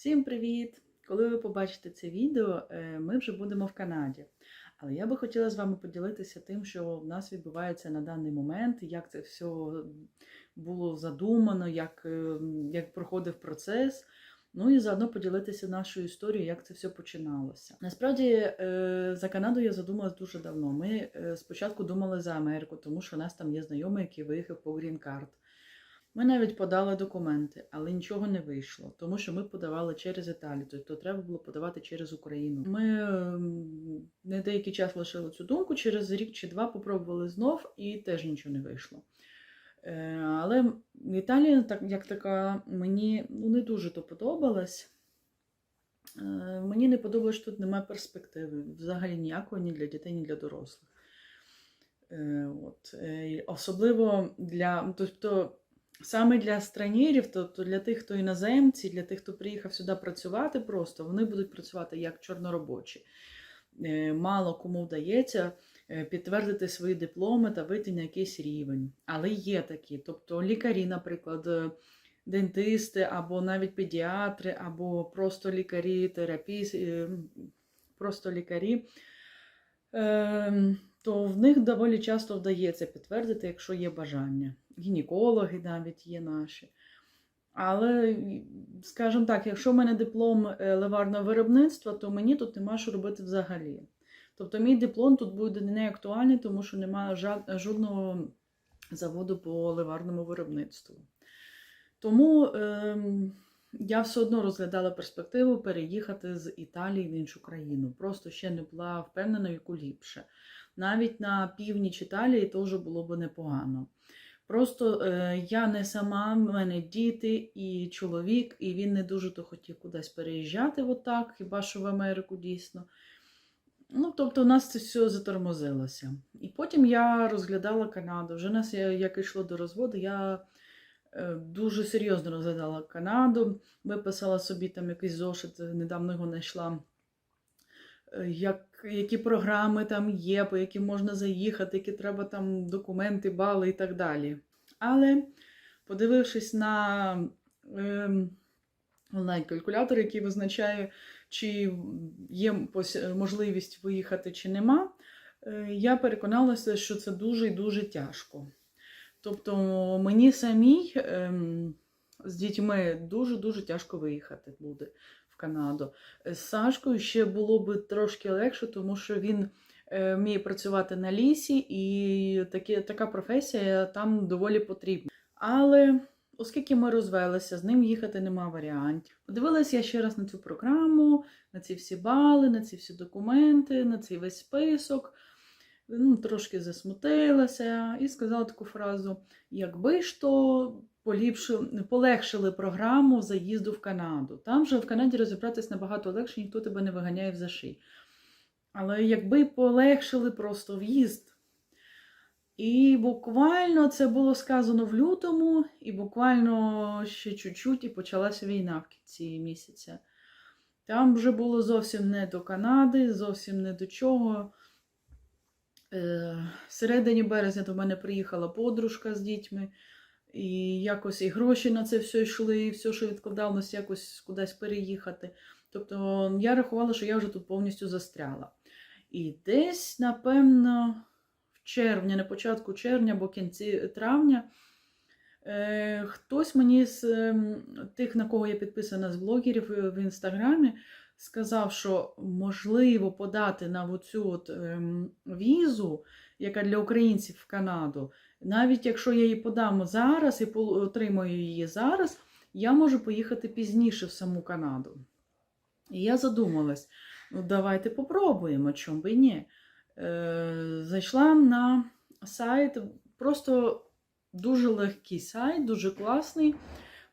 Всім привіт! Коли ви побачите це відео, е, ми вже будемо в Канаді. Але я би хотіла з вами поділитися тим, що в нас відбувається на даний момент, як це все було задумано, як, е, як проходив процес. Ну і заодно поділитися нашою історією, як це все починалося. Насправді е, за Канаду я задумалась дуже давно. Ми спочатку думали за Америку, тому що у нас там є знайомий, який виїхав по грін-карт. Ми навіть подали документи, але нічого не вийшло, тому що ми подавали через Італію, тобто треба було подавати через Україну. Ми ем, не деякий час лишили цю думку, через рік чи два попробували знов і теж нічого не вийшло. Е, Але Італія, так як така, мені ну, не дуже то подобалась. Е, Мені не подобалось, що тут немає перспективи взагалі ніякої ні для дітей, ні для дорослих. Е, От. Особливо для. Тобто, саме для странірів, тобто для тих, хто іноземці, для тих, хто приїхав сюди працювати просто, вони будуть працювати як чорноробочі. Е, Мало кому вдається е, підтвердити свої дипломи та вийти на якийсь рівень. Але є такі. Тобто лікарі, наприклад, е, дентисти, або навіть педіатри, або просто лікарі, терапії, просто лікарі. Ем, то в них доволі часто вдається підтвердити, якщо є бажання. Гінекологи навіть є наші. Але, скажімо так, якщо в мене диплом е, ливарного виробництва, то мені тут нема що робити взагалі. Тобто мій диплом тут буде не актуальний, тому що немає жодного заводу по ливарному виробництву. Тому ем, я все одно розглядала перспективу переїхати з Італії в іншу країну. Просто ще не була впевнена, яку ліпше. Навіть на північ Італії теж було б непогано. Просто е, я не сама, в мене діти і чоловік, і він не дуже то хотів кудись переїжджати, отак, хіба що в Америку дійсно. Ну, тобто, у нас це все затормозилося. І потім я розглядала Канаду. Вже нас, як йшло до розводу, я е, дуже серйозно розглядала Канаду. Виписала собі там якийсь зошит, недавно його знайшла. Е, Як, які програми там є, по яким можна заїхати, які треба там документи, бали і так далі. Але подивившись на ем, онлайн-калькулятор, який визначає, чи є можливість виїхати, чи нема, е, я переконалася, що це дуже і дуже тяжко. Тобто мені самій ем, з дітьми дуже-дуже тяжко виїхати буде Канаду. З Сашкою ще було б трошки легше, тому що він е, вміє працювати на лісі, і такі, така професія там доволі потрібна. Але оскільки ми розвелися, з ним їхати нема варіантів. Подивилася я ще раз на цю програму, на ці всі бали, на ці всі документи, на цей весь список. Ну, трошки засмутилася і сказала таку фразу: якби ж то поліпшили, полегшили програму заїзду в Канаду. Там же в Канаді розібратись набагато легше, ніхто тебе не виганяє в заший. Але якби полегшили просто в'їзд. І буквально це було сказано в лютому, і буквально ще чуть-чуть і почалася війна в кінці місяця. Там вже було зовсім не до Канади, зовсім не до чого. Е, В середині березня до мене приїхала подружка з дітьми, і якось і гроші на це все йшли, і все, що відкладалося, якось кудись переїхати. Тобто я рахувала, що я вже тут повністю застряла. І десь, напевно, в червні, на початку червня або кінці травня, е, хтось мені з ем, тих, на кого я підписана з блогерів е, в інстаграмі, сказав, що можливо подати на оцю от, ем, візу, яка для українців в Канаду. Навіть якщо я її подам зараз і отримаю її зараз, я можу поїхати пізніше в саму Канаду. І я задумалась, ну давайте попробуємо, чому би і ні. Е, зайшла на сайт, просто дуже легкий сайт, дуже класний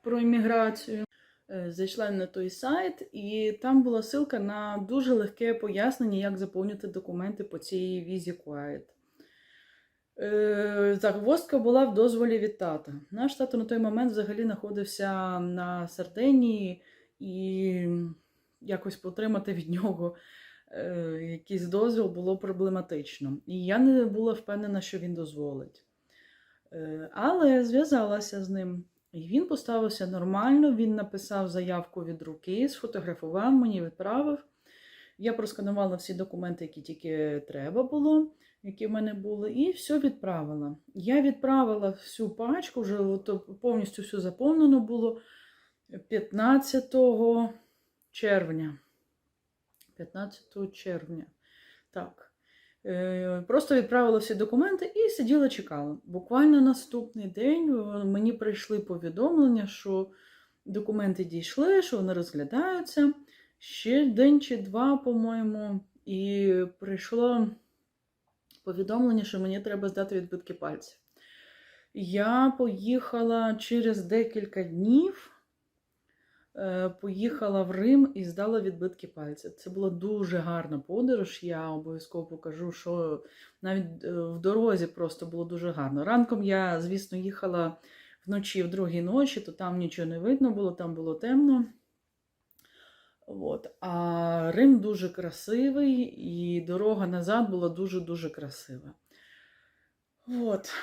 про імміграцію. Е, Зайшла на той сайт, і там була ссылка на дуже легке пояснення, як заповнити документи по цій візі Quiet. Е, Загвоздка була в дозволі від тата. Наш тато на той момент взагалі знаходився на Сардинії, і якось отримати від нього е, якийсь дозвіл було проблематично. І я не була впевнена, що він дозволить. Але зв'язалася з ним. І він поставився нормально, він написав заявку від руки, сфотографував мені, відправив. Я просканувала всі документи, які тільки треба було, які в мене були, і все відправила. Я відправила всю пачку, вже повністю все заповнено було 15 червня. 15 червня. Так. Е, Просто відправила всі документи і сиділа чекала. Буквально наступний день е, мені прийшли повідомлення, що документи дійшли, що вони розглядаються. Ще день чи два, по-моєму, і прийшло повідомлення, що мені треба здати відбитки пальців. Я поїхала через декілька днів. Е, Поїхала в Рим і здала відбитки пальців. Це була дуже гарна подорож. Я обов'язково покажу, що навіть е, в дорозі просто було дуже гарно. Ранком я, звісно, їхала вночі в другій ночі, то там нічого не видно було, там було темно. От. А Рим дуже красивий, і дорога назад була дуже-дуже красива. От.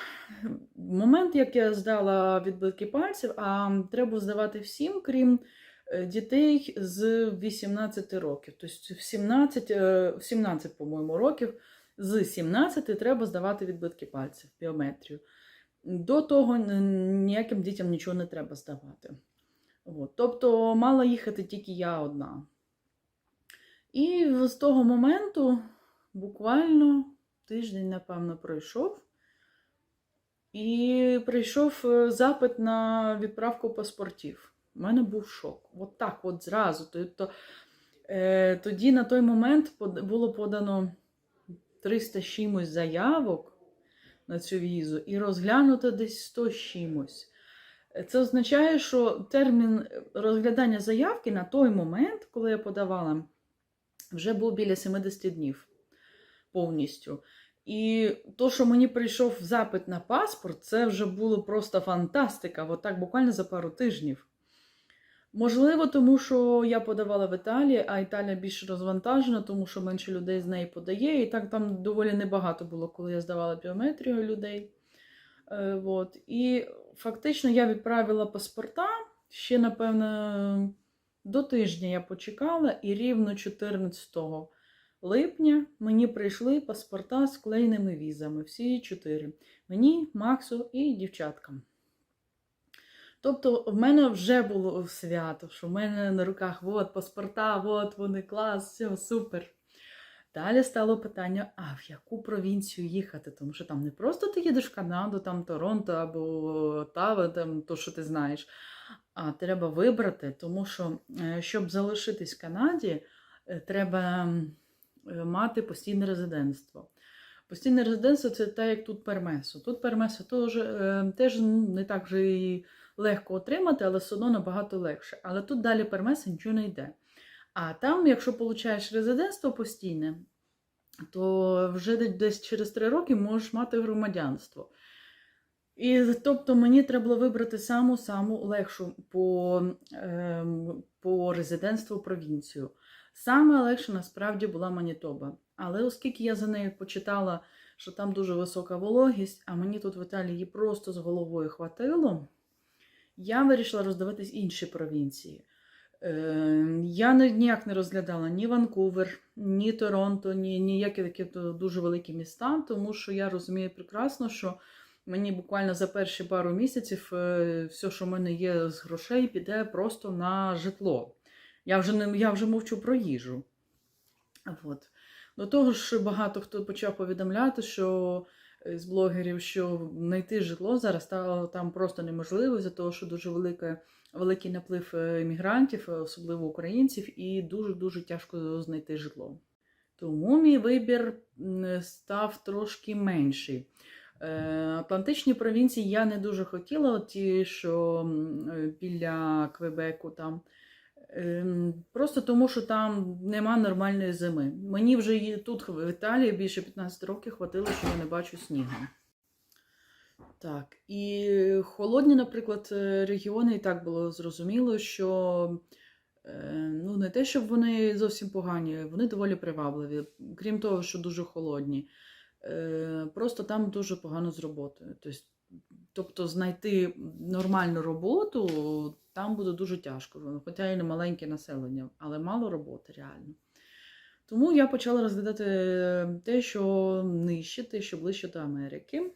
Момент, як я здала відбитки пальців, а треба здавати всім, крім е, дітей з 18 років. Тобто в 17, е, в 17 по-моєму, років з 17 треба здавати відбитки пальців, біометрію. До того ніяким дітям нічого не треба здавати. От. Тобто мала їхати тільки я одна. І з того моменту буквально тиждень, напевно, пройшов. І прийшов е, запит на відправку паспортів. У мене був шок. От так, от зразу. Тобто, е, тоді на той момент було подано 300 чимось заявок на цю візу і розглянуто десь 100 з чимось. Е, Це означає, що термін розглядання заявки на той момент, коли я подавала, вже був біля 70 днів повністю. І то, що мені прийшов запит на паспорт, це вже було просто фантастика. От так буквально за пару тижнів. Можливо, тому що я подавала в Італії, а Італія більш розвантажена, тому що менше людей з неї подає. І так там доволі небагато було, коли я здавала біометрію людей. Е, от. І фактично я відправила паспорта ще, напевно, до тижня я почекала, і рівно 14 липня мені прийшли паспорта з клейними візами. Всі чотири. Мені, Максу і дівчаткам. Тобто, в мене вже було свято, що в мене на руках от паспорта, от вони клас, все, супер. Далі стало питання, а в яку провінцію їхати? Тому що там не просто ти їдеш в Канаду, там Торонто або Оттава, там то, що ти знаєш. А треба вибрати, тому що, е, щоб залишитись в Канаді, е, треба мати постійне резидентство. Постійне резидентство це те, як тут пермесо. Тут пермесо теж, е, теж ну, не так вже і легко отримати, але все одно набагато легше. Але тут далі пермеса нічого не йде. А там, якщо получаєш резидентство постійне, то вже де- десь через три роки можеш мати громадянство. І тобто мені треба було вибрати саму-саму легшу по, ем, по резидентству провінцію. Саме легше насправді була Манітоба. Але оскільки я за нею почитала, що там дуже висока вологість, а мені тут в Італії її просто з головою хватило, я вирішила роздивитись інші провінції. Е, Я ніяк не розглядала ні Ванкувер, ні Торонто, ні ніякі такі дуже великі міста, тому що я розумію прекрасно, що мені буквально за перші пару місяців е, все, що в мене є з грошей, піде просто на житло. Я вже не я вже мовчу про їжу. От. До того ж, багато хто почав повідомляти, що е, з блогерів, що знайти житло зараз стало там просто неможливо, за того, що дуже велика, великий наплив е, іммігрантів, е, особливо українців, і дуже-дуже тяжко знайти житло. Тому мій вибір став трошки менший. Атлантичні провінції я не дуже хотіла, ті, що біля Квебеку там. Ем, Просто тому, що там нема нормальної зими. Мені вже тут, в Італії, більше 15 років хватило, що я не бачу снігу. Так, і холодні, наприклад, е, регіони і так було зрозуміло, що е, ну, не те, щоб вони зовсім погані, вони доволі привабливі, крім того, що дуже холодні. Е, Просто там дуже погано з роботою. Тобто тобто знайти нормальну роботу там буде дуже тяжко. Хоча і не маленьке населення, але мало роботи реально. Тому я почала розглядати те, що нижче, те, що ближче до Америки.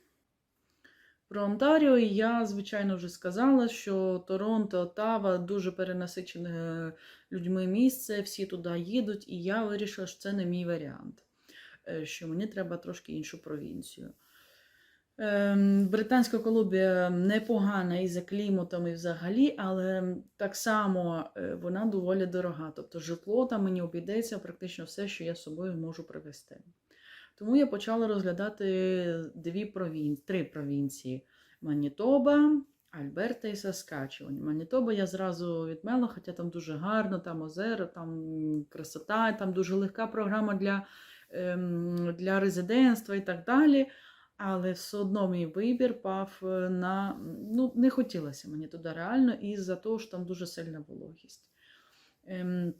Про Онтаріо я, звичайно, вже сказала, що Торонто, Оттава дуже перенасичене людьми місце, всі туди їдуть, і я вирішила, що це не мій варіант, е, що мені треба трошки іншу провінцію. Ем, Британська Колумбія непогана і за кліматом, і взагалі, але так само е, вона доволі дорога. Тобто житло там мені обійдеться практично все, що я з собою можу привезти. Тому я почала розглядати дві провін... три провінції: Манітоба, Альберта і Саскачевань. Манітоба я зразу відмела, хоча там дуже гарно, там озеро, там красота, там дуже легка програма для, ем, для резидентства і так далі. Але все одно мій вибір пав е, на. Ну, не хотілося мені туди реально, із-за того, що там дуже сильна вологість. Ем,